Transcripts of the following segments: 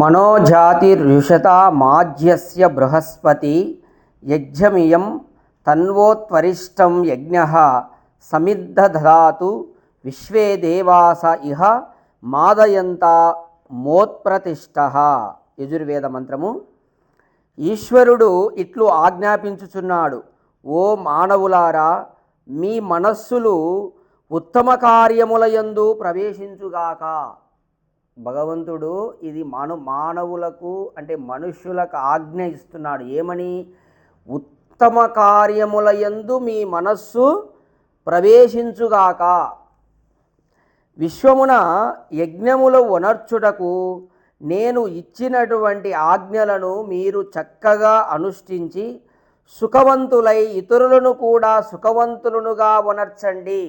మనోజాతిర్యుషతా మాజ్యస్య బృహస్పతి యజ్ఞమియం తన్వోత్వరిష్టం యజ్ఞ సమిద్ధధాతు విశ్వే దేవాస ఇహ మాదయంత మోత్ప్రతిష్ట యజుర్వేద మంత్రము. ఈశ్వరుడు ఇట్లు ఆజ్ఞాపించుచున్నాడు ఓ మానవులారా మీ మనస్సులు ఉత్తమ కార్యములయందు ప్రవేశించుగాక. భగవంతుడు ఇది మాను మానవులకు అంటే మనుష్యులకు ఆజ్ఞ ఇస్తున్నాడు. ఏమని? ఉత్తమ కార్యములయందు మీ మనస్సు ప్రవేశించుగాక. విశ్వమున యజ్ఞములు వనర్చుటకు నేను ఇచ్చినటువంటి ఆజ్ఞలను మీరు చక్కగా అనుష్ఠించి సుఖవంతులై ఇతరులను కూడా సుఖవంతులనుగా వనర్చండి.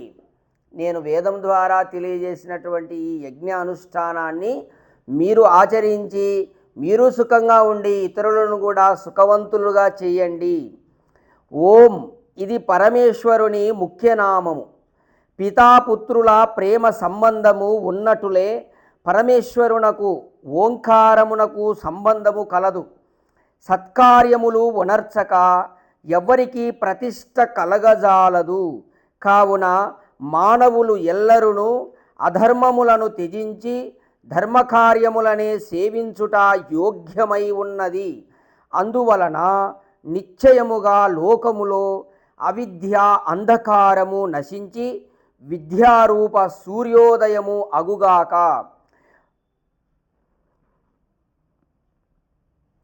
నేను వేదం ద్వారా తెలియజేసినటువంటి ఈ యజ్ఞ అనుష్ఠానాన్ని మీరు ఆచరించి మీరు సుఖంగా ఉండి ఇతరులను కూడా సుఖవంతులుగా చేయండి. ఓం ఇది పరమేశ్వరుని ముఖ్యనామము పితాపుత్రుల ప్రేమ సంబంధము ఉన్నటులే పరమేశ్వరునకు ఓంకారమునకు సంబంధము కలదు. సత్కార్యములు వనర్చక ఎవ్వరికి ప్రతిష్ట కలగజాలదు. కావున మానవులు ఎల్లరును అధర్మములను త్యజించి ధర్మకార్యములనే సేవించుట యోగ్యమై ఉన్నది. అందువలన నిశ్చయముగా లోకములో అవిద్య అంధకారము నశించి విద్యారూప సూర్యోదయము అగుగాక.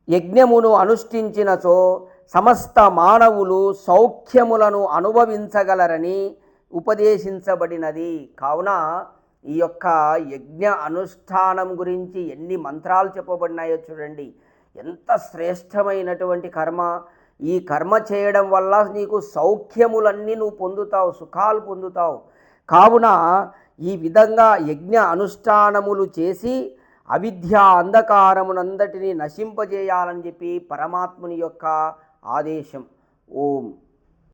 యజ్ఞమును అనుష్ఠించినచో సమస్త మానవులు సౌఖ్యములను అనుభవించగలరని ఉపదేశించబడినది. కావున ఈ యొక్క యజ్ఞ అనుష్ఠానం గురించి ఎన్ని మంత్రాలు చెప్పబడినాయో చూడండి. ఎంత శ్రేష్టమైనటువంటి కర్మ. ఈ కర్మ చేయడం వల్ల నీకు సౌఖ్యములన్నీ నువ్వు పొందుతావు సుఖాలు పొందుతావు. కావున ఈ విధంగా యజ్ఞ అనుష్ఠానములు చేసి అవిద్య అంధకారమునందటినీ నశింపజేయాలని చెప్పి పరమాత్ముని యొక్క ఆదేశం. ఓం.